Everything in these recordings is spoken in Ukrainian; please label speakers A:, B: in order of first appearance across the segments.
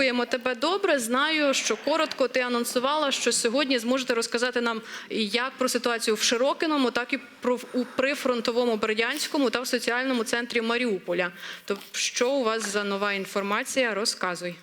A: чуємо тебе добре. Знаю, що коротко ти анонсувала, що сьогодні зможете розказати нам як про ситуацію в Широкиному, так і про у прифронтовому Бердянському та в соціальному центрі Маріуполя. То що у вас за нова інформація? Розказуй.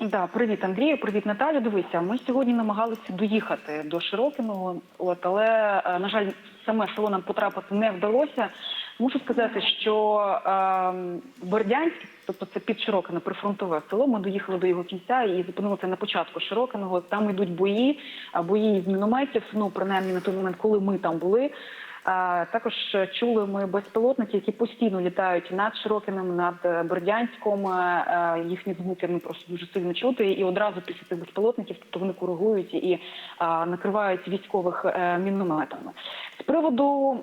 B: Да, привіт, Андрію, привіт, Наталю. Дивися, ми сьогодні намагалися доїхати до Широкиного, от але е, на жаль, саме село нам потрапити не вдалося. Мушу сказати, що е, Бердянськ, тобто це під Широкине, прифронтове село. Ми доїхали до його кінця і зупинилися на початку Широкиного. Там йдуть бої, бої з мінометів. Ну принаймні на той момент, коли ми там були. Також чули ми безпілотники, які постійно літають над Широкиним, над е, Бердянськом. Е, е, Їхні звуки ну просто дуже сильно чути. І одразу після цих безпілотників, тобто вони коригують і накривають військових мінометами. З приводу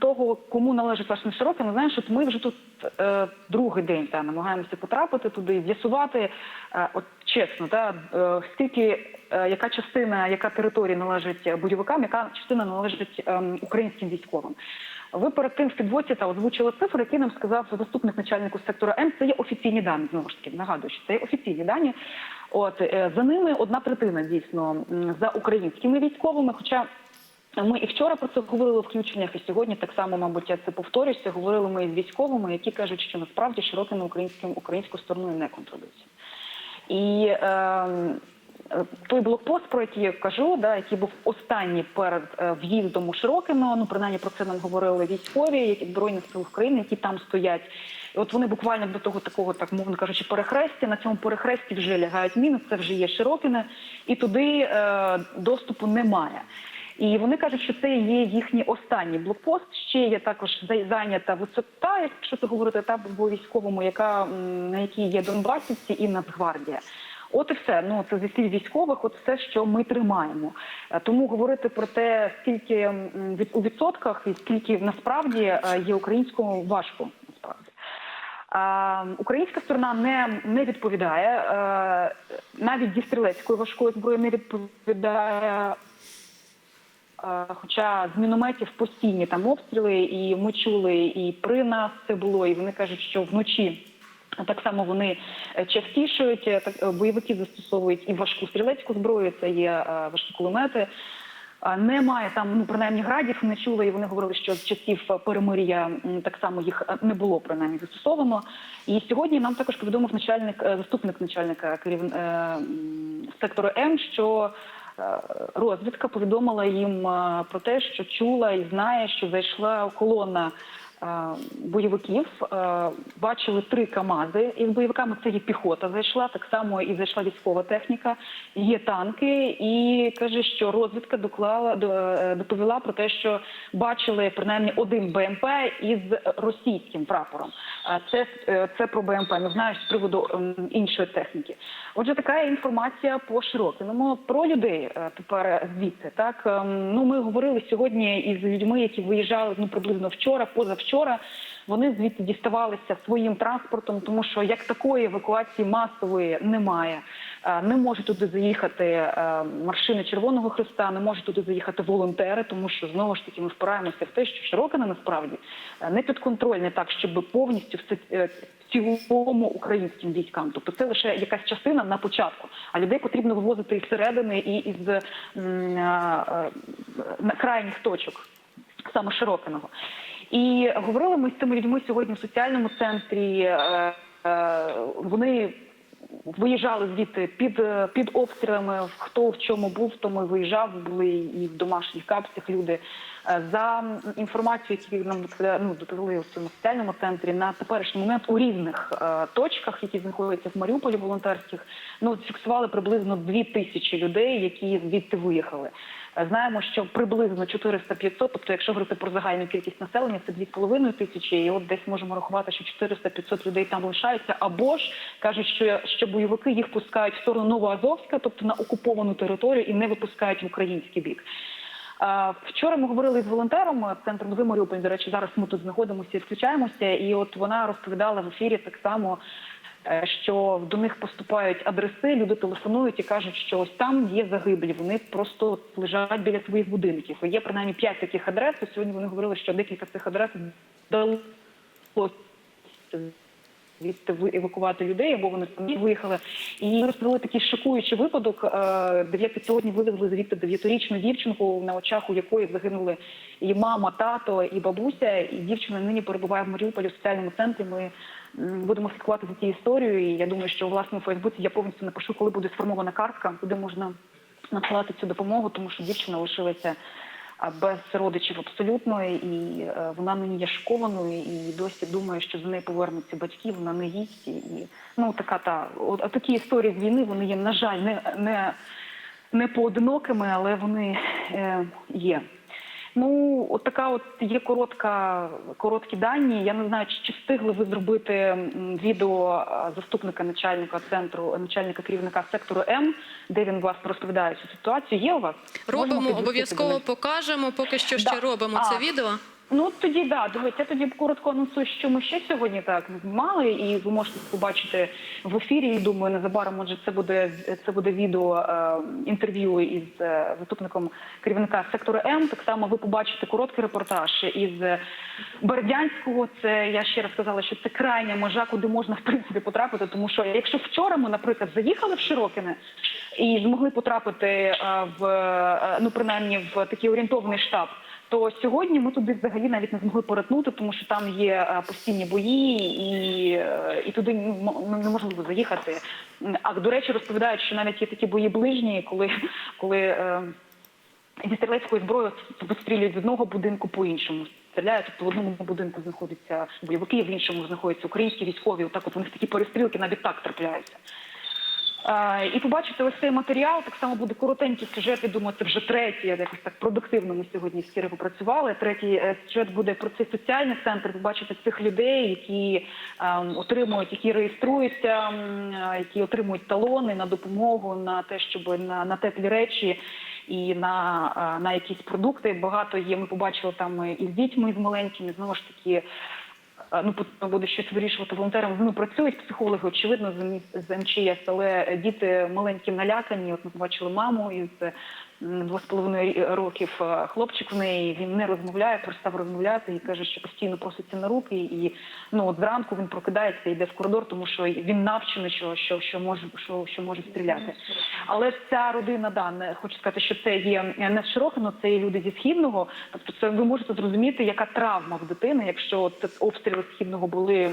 B: того, кому належить власне Широкин, знаєш, от ми вже тут другий день та намагаємося потрапити туди, з'ясувати, от чесно, та е, скільки. е, Яка частина, яка територія належить бойовикам, яка частина належить ем, українським військовим? Ви перед тим в підводці та озвучили цифри, які нам сказав заступник начальнику сектора М. Це є офіційні дані. Знову ж таки, нагадую, що це є офіційні дані. От е, за ними одна третина дійсно за українськими військовими. Хоча ми і вчора про це говорили в включеннях, і сьогодні так само, мабуть, я це повторюся. Говорили ми з військовими, які кажуть, що насправді широкими українським українською стороною не контролюється. І е, той блокпост, про який я кажу, да, який був останній перед е, в'їздом у Широкино, ну принаймні про це нам говорили військові, які збройних сил України, які там стоять. І от вони буквально до того такого, так мовно кажучи, перехрестя. На цьому перехресті вже лягають міни, це вже є Широкине, і туди е, доступу немає. І вони кажуть, що це є їхній останній блокпост. Ще є також зай- зайнята висота, якщо це говорити та по військовому, яка на якій є Донбасівці і Нацгвардія. От і все. Ну це зі слів військових, от все, що ми тримаємо. Е, Тому говорити про те, скільки у відсотках і скільки насправді е, є українською, важко насправді. Українська сторона не, не відповідає. Е, навіть зі стрілецької важкої зброї не відповідає. Е, Хоча з мінометів постійні там обстріли, і ми чули, і при нас це було, і вони кажуть, що вночі. Так само вони е, частішують, е, бойовики застосовують і важку стрілецьку зброю, це є важкі кулемети. Немає там, ну принаймні градів не чули, і вони говорили, що з часів перемир'я так само їх не було принаймні застосовано. І сьогодні нам також повідомив начальник, заступник начальника керів... сектору М, що розвідка повідомила їм е, про те, що чула і знає, що зайшла колона. Е, Бойовиків Е, бачили три КАМАЗи із бойовиками. Це є піхота. Зайшла так само і зайшла військова техніка. Є танки, і каже, що розвідка доклала до- е, доповіла про те, що бачили принаймні один БМП із російським прапором. Це це про БМП. Не знаю з приводу іншої техніки. Отже, така інформація по широкому про людей тепер звідси. Так Ем, ну ми говорили сьогодні із людьми, які виїжджали ну приблизно вчора, позавчора. Вони звідти діставалися своїм транспортом, тому що як такої евакуації масової немає. Е, Не можуть туди заїхати е, маршини Червоного Христа, не можуть туди заїхати волонтери, тому що знову ж таки ми впираємося в те, що Широкине насправді е, не підконтрольне так, щоб повністю все цілому українським військам. Тобто це лише якась частина на початку, а людей потрібно вивозити із середини і із м, е, на крайніх точок саме Широкиного. І говорили ми з цими людьми сьогодні в соціальному центрі. е, е, Вони виїжджали звідти під, е, під обстрілами. Хто в чому був, тому і виїжджав. Були і в домашніх капсах люди. За інформацією, які нам ну, доповіли у цьому соціальному центрі, на теперішній момент у різних е, точках, які знаходяться в Маріуполі, волонтерських, ну фіксували приблизно дві тисячі людей, які звідти виїхали. Знаємо, що приблизно 400-500, тобто, якщо говорити про загальну кількість населення, це 2,5 тисячі, і от десь можемо рахувати, що 400-500 людей там лишаються, або ж кажуть, що, що бойовики їх пускають в сторону Новоазовська, тобто на окуповану територію, і не випускають в український бік. Вчора ми говорили з волонтером е, центру Маріуполь. До речі, зараз ми тут знаходимося і включаємося. І от вона розповідала в ефірі так само, що до них поступають адреси, люди телефонують і кажуть, що ось там є загиблі. Вони просто лежать біля своїх будинків. Є принаймні п'ять таких адрес. Сьогодні вони говорили, що декілька цих адрес вдалося Звідти евакувати людей, або вони самі виїхали. І розповіли такий шокуючий випадок. Е, Дев'яти сьогодні вивезли звідти дев'ятирічну дівчинку, на очах у якої загинули і мама, тато, і бабуся. І дівчина нині перебуває в Маріуполі в соціальному центрі. Ми будемо слідкувати за цією історією. І я думаю, що власне у Фейсбуці я повністю напишу, коли буде сформована картка, куди можна надсилати цю допомогу, тому що дівчина лишилася без родичів абсолютно, і е, вона нині є шокованою і досі думає, що до неї повернуться батьки, вона не їсть. І, ну така та от такі історії з війни вони є, на жаль, не, не, не поодинокими, але вони е, є. Ну, от така от є коротка, короткі дані. Я не знаю, чи, встигли ви зробити відео заступника начальника центру, начальника керівника сектору М, де він вас розповідає цю ситуацію. Є у вас?
A: Робимо обов'язково покажемо. Поки що ще
B: Да.
A: робимо
B: А.
A: це відео.
B: Ну тоді да, дивіться, я тоді коротко анонсую, що ми ще сьогодні так знімали, і ви можете побачити в ефірі. І думаю, незабаром може це буде це буде відео е, інтерв'ю із е, заступником керівника сектору М. Так само ви побачите короткий репортаж із Бердянського. Це я ще раз сказала, що це крайня межа, куди можна в принципі потрапити. Тому що якщо вчора ми, наприклад, заїхали в Широкине і змогли потрапити е, в е, ну принаймні в такий орієнтовний штаб то сьогодні ми туди взагалі навіть не змогли перетнути, тому що там є е, постійні бої, і, е, і туди ну, м- неможливо заїхати. А до речі, розповідають, що навіть є такі бої ближні, коли, коли е, зі стрілецької зброї вистрілюють з одного будинку по іншому. Стріляють, тобто в одному будинку знаходяться бойовики, в іншому знаходяться українські військові. Отак от у них такі перестрілки навіть так трапляються. І побачите ось цей матеріал. Так само буде коротенький сюжет. Я думаю, це вже третій. Якось так продуктивно ми сьогодні з Кіри попрацювали. Третій е, сюжет буде про цей соціальний центр. Побачите цих людей, які ем, отримують, які реєструються, е, які отримують талони на допомогу на те, щоб на, на теплі речі. І на, е, на якісь продукти багато є. Ми побачили там і з дітьми, і з маленькими. Знову ж таки, ну потрібно буде щось вирішувати волонтерам. Ну працюють психологи, очевидно, з МЧС, але діти маленькі налякані. От ми побачили маму із м, два з половиною рі- років. е, Хлопчик в неї він не розмовляє, перестав розмовляти і каже, що постійно проситься на руки. І ну от зранку він прокидається, йде в коридор, тому що він навчений, що, що, що може що, що може стріляти. Але ця родина, да, не хочу сказати, що це є не з Широкино, це є люди зі східного. Тобто, це ви можете зрозуміти, яка травма в дитини, якщо от обстріли східного були.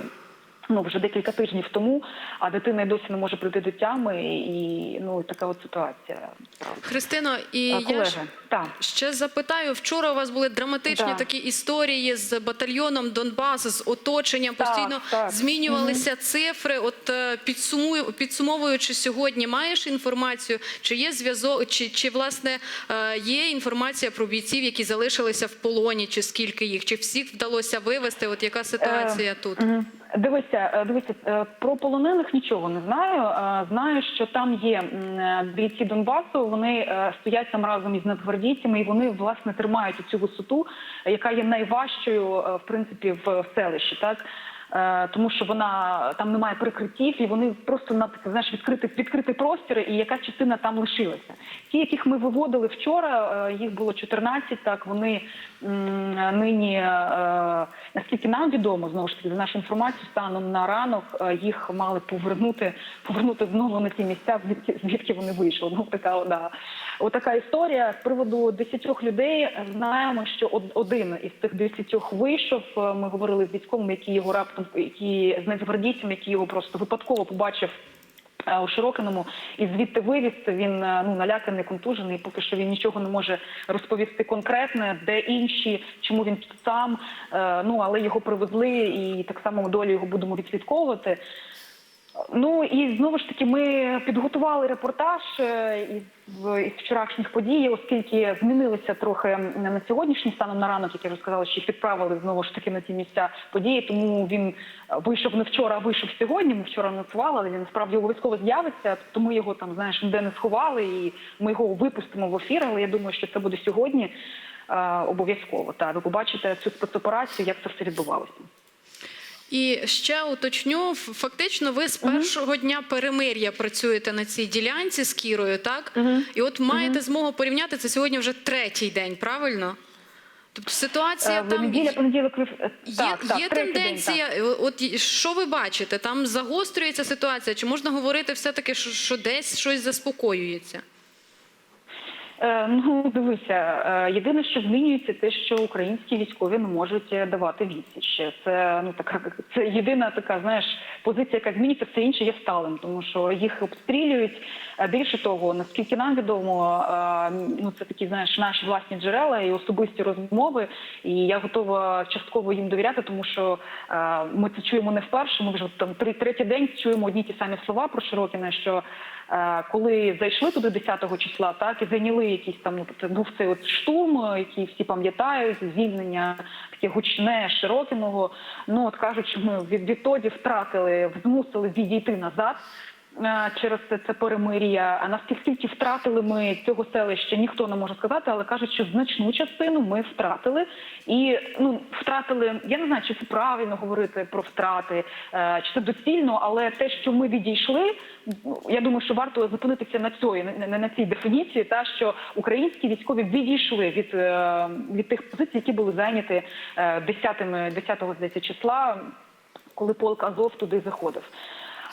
B: Ну, вже декілька тижнів тому, а дитина й досі не може прийти до тями, і ну така от ситуація.
A: Христино, і
B: А,
A: я
B: колеги,
A: ж
B: так.
A: ще запитаю. Вчора у вас були драматичні
B: Да.
A: такі історії з батальйоном Донбас, з оточенням. Постійно
B: так.
A: змінювалися цифри. От е, підсумую, підсумовуючи сьогодні, маєш інформацію, чи є зв'язок, чи, чи власне е, є інформація про бійців, які залишилися в полоні, чи скільки їх, чи всіх вдалося вивезти? От яка ситуація тут?
B: Мгм. Дивися, е, дивися, е, про полонених нічого не знаю. Е, Знаю, що там є бійці Донбасу. Вони стоять там разом із нацгвардійцями, і вони власне тримають цю висоту, яка є найважчою в принципі в селищі. Так. Е, Тому що вона там немає прикриттів, і вони просто на таке, знаєш відкритий відкритий простір, і яка частина там лишилася. Ті, яких ми виводили вчора, е, їх було 14, Так вони нині, е, наскільки нам відомо, знову ж таки, за нашу інформацію, станом на ранок їх мали повернути, повернути знову на ті місця, звідки звідки вони вийшли. Ну така да. Отака історія з приводу 10 людей. Знаємо, що од- один із цих 10 вийшов. Ми говорили з військовим, який його раптом, які з нацгвардійцем, який його просто випадково побачив. е, У Широкиному і звідти вивіз він е, ну наляканий, контужений. Поки що він нічого не може розповісти конкретне, де інші, чому він тут сам. Е, Ну але його привезли, і так само долю його будемо відслідковувати. Ну і знову ж таки, ми підготували репортаж е, із, із вчорашніх подій, оскільки змінилися трохи на сьогоднішній станом на ранок, як я вже сказала, що їх відправили знову ж таки на ті місця події. Тому він е, вийшов не вчора, а вийшов сьогодні. Ми вчора анонсували, але він насправді обов'язково з'явиться. Тобто ми його там знаєш ніде не сховали, і ми його випустимо в ефір. Але я думаю, що це буде сьогодні е, обов'язково. Та ви побачите цю спецоперацію, як це все відбувалося.
A: І ще уточню, фактично, ви з першого дня перемир'я працюєте на цій ділянці з Кірою, так?
B: Мгм.
A: І от маєте змогу порівняти це сьогодні вже третій день, правильно? Тобто ситуація
B: в
A: там
B: неділя, понеділок, е,
A: Є,
B: так, так,
A: є
B: день,
A: тенденція,
B: так.
A: е, от що ви бачите? Там загострюється ситуація? Чи можна говорити все-таки, що, що десь щось заспокоюється?
B: Е, Ну, дивися, е, єдине, що змінюється, те, що українські військові не можуть е, давати відсіч. Це ну така це єдина така, знаєш, позиція, яка змінюється, все інше є сталим, тому що їх обстрілюють. Більше того, наскільки нам відомо, ну це такі, знаєш, наші власні джерела і особисті розмови. І я готова частково їм довіряти, тому що ми це чуємо не вперше. Ми вже там три третій день чуємо одні ті самі слова про Широкіна, що коли зайшли туди 10 числа, так і зайняли якісь там, ну тобто був цей от штурм, е, який всі пам'ятають, звільнення таке гучне Широкіного. Ну от кажуть, що ми від, відтоді втратили, змусили відійти назад. Через це, перемир'я. А наскільки втратили ми цього селища, ніхто не може сказати, але кажуть, що значну частину ми втратили. І ну втратили. Я не знаю, чи це правильно говорити про втрати, е, чи це доцільно, але те, що ми відійшли, ну, я думаю, що варто зупинитися на цій, на, цій дефініції, та що українські військові відійшли від, е, від тих позицій, які були зайняті е, 10 10 здається, числа, коли полк Азов туди заходив.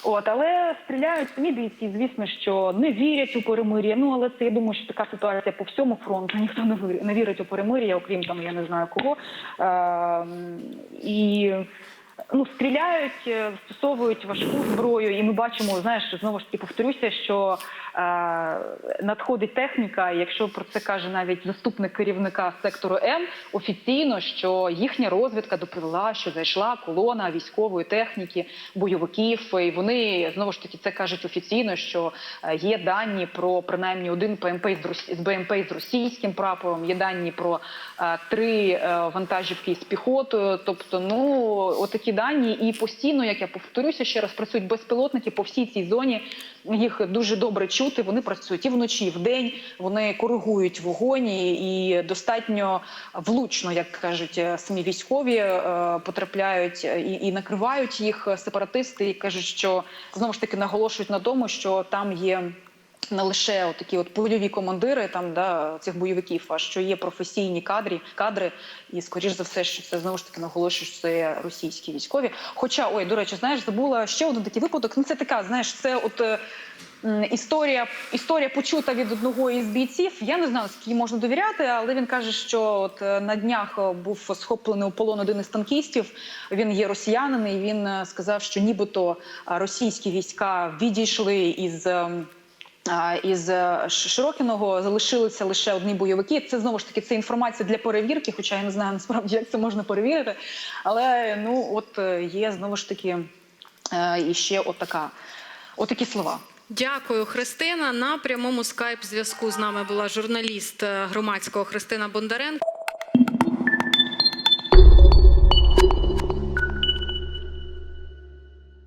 B: От, але стріляють самі бійці, звісно, що не вірять у перемир'я. Ну але це я думаю, що така ситуація по всьому фронту. Ніхто не вірить, не вірить у перемир'я, окрім там я не знаю кого. Е, і ну стріляють, е, застосовують важку зброю, і ми бачимо, знаєш, знову ж таки повторюся, що е, надходить техніка. Якщо про це каже навіть заступник керівника сектору М офіційно, що їхня розвідка доповіла, що зайшла колона військової техніки, бойовиків, і вони знову ж таки це кажуть офіційно, що е, є дані про принаймні один ПМП з БМП з російським прапором, є дані про е, три е, вантажівки з піхотою. Тобто, ну отакі дані, і постійно, як я повторюся, ще раз працюють безпілотники по всій цій зоні. Їх дуже добре чути. Вони працюють і вночі, і вдень. Вони коригують вогонь і, достатньо влучно, як кажуть е, самі військові, е, потрапляють і, і накривають їх сепаратисти. І кажуть, що знову ж таки наголошують на тому, що там є. Не лише такі от польові командири там да цих бойовиків, а що є професійні кадри, кадри, і скоріш за все, що це знову ж таки наголошую, що це російські військові. Хоча, ой, до речі, знаєш, забула ще один такий випадок. Ну це така, знаєш, це от. е, Історія історія почута від одного із бійців. Я не знаю, скільки можна довіряти, але він каже, що от е, на днях е, був схоплений у полон один із танкістів. Він є росіянин, і він сказав, що нібито російські війська відійшли із. Із е, Широкіного залишилися лише одні бойовики. Це знову ж таки це інформація для перевірки, хоча я не знаю насправді, як це можна перевірити. Але ну от е, є знову ж таки е, і ще отака, отакі слова.
A: Дякую, Христина. На прямому скайп зв'язку з нами була журналіст громадського Христина Бондаренко.